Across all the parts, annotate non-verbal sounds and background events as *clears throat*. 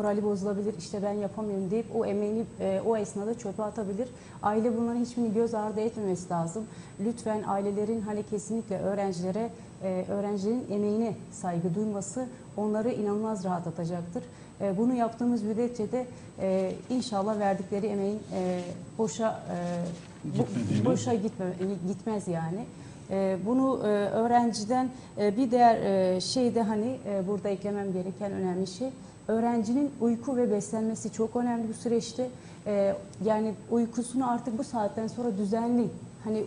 morali bozulabilir, işte ben yapamıyorum deyip o emeğini e, o esnada çöpe atabilir. Aile bunların hiçbirini göz ardı etmemesi lazım. Lütfen ailelerin hani kesinlikle öğrencilere, e, öğrencilerin emeğine saygı duyması onları inanılmaz rahatlatacaktır. E, bunu yaptığımız müddetçe de e, inşallah verdikleri emeğin e, boşa e, Gitmediğini. boşa gitme, gitmez yani. E, bunu e, öğrenciden e, bir diğer e, şey de hani burada eklemem gereken önemli şey öğrencinin uyku ve beslenmesi çok önemli bu süreçte. Yani uykusunu artık bu saatten sonra düzenli hani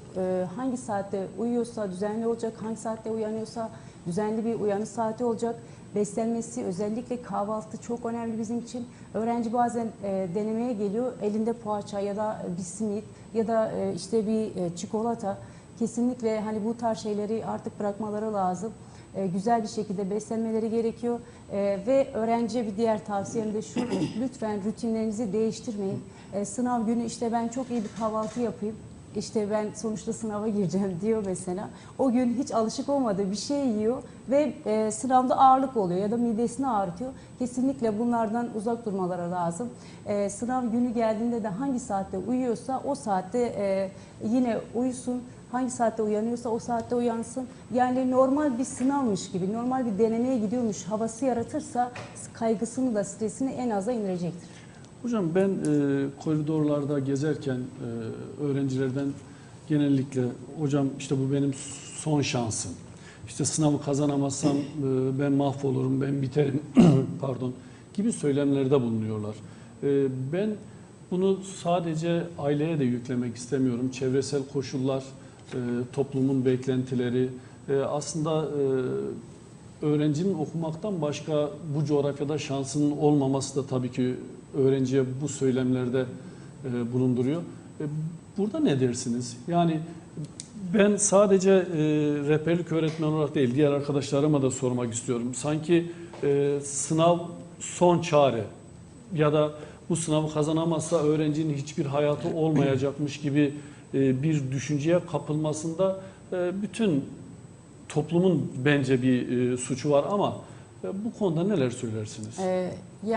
hangi saatte uyuyorsa düzenli olacak, hangi saatte uyanıyorsa düzenli bir uyanış saati olacak. Beslenmesi özellikle kahvaltı çok önemli bizim için. Öğrenci bazen denemeye geliyor elinde poğaça ya da bir simit ya da işte bir çikolata. Kesinlikle hani bu tarz şeyleri artık bırakmaları lazım. E, güzel bir şekilde beslenmeleri gerekiyor. E, ve öğrenciye bir diğer tavsiyem de şu, *clears throat* lütfen rutinlerinizi değiştirmeyin. E, sınav günü işte ben çok iyi bir kahvaltı yapayım. İşte ben sonuçta sınava gireceğim *laughs* diyor mesela. O gün hiç alışık olmadığı bir şey yiyor ve e, sınavda ağırlık oluyor ya da midesini ağrıtıyor. Kesinlikle bunlardan uzak durmaları lazım. E, sınav günü geldiğinde de hangi saatte uyuyorsa o saatte e, yine uyusun. Hangi saatte uyanıyorsa o saatte uyansın. Yani normal bir sınavmış gibi, normal bir denemeye gidiyormuş havası yaratırsa kaygısını da stresini en aza indirecektir. Hocam ben e, koridorlarda gezerken e, öğrencilerden genellikle hocam işte bu benim son şansım. İşte sınavı kazanamazsam e, ben mahvolurum, ben biterim *clears throat* pardon gibi söylemlerde bulunuyorlar. E, ben bunu sadece aileye de yüklemek istemiyorum. Çevresel koşullar, e, toplumun beklentileri e, aslında e, öğrencinin okumaktan başka bu coğrafyada şansının olmaması da tabii ki öğrenciye bu söylemlerde e, bulunduruyor. E, Burada ne dersiniz? Yani ben sadece e, rehberlik öğretmeni olarak değil, diğer arkadaşlarıma da sormak istiyorum. Sanki e, sınav son çare ya da bu sınavı kazanamazsa öğrencinin hiçbir hayatı olmayacakmış gibi e, bir düşünceye kapılmasında e, bütün toplumun bence bir e, suçu var ama e, bu konuda neler söylersiniz? E,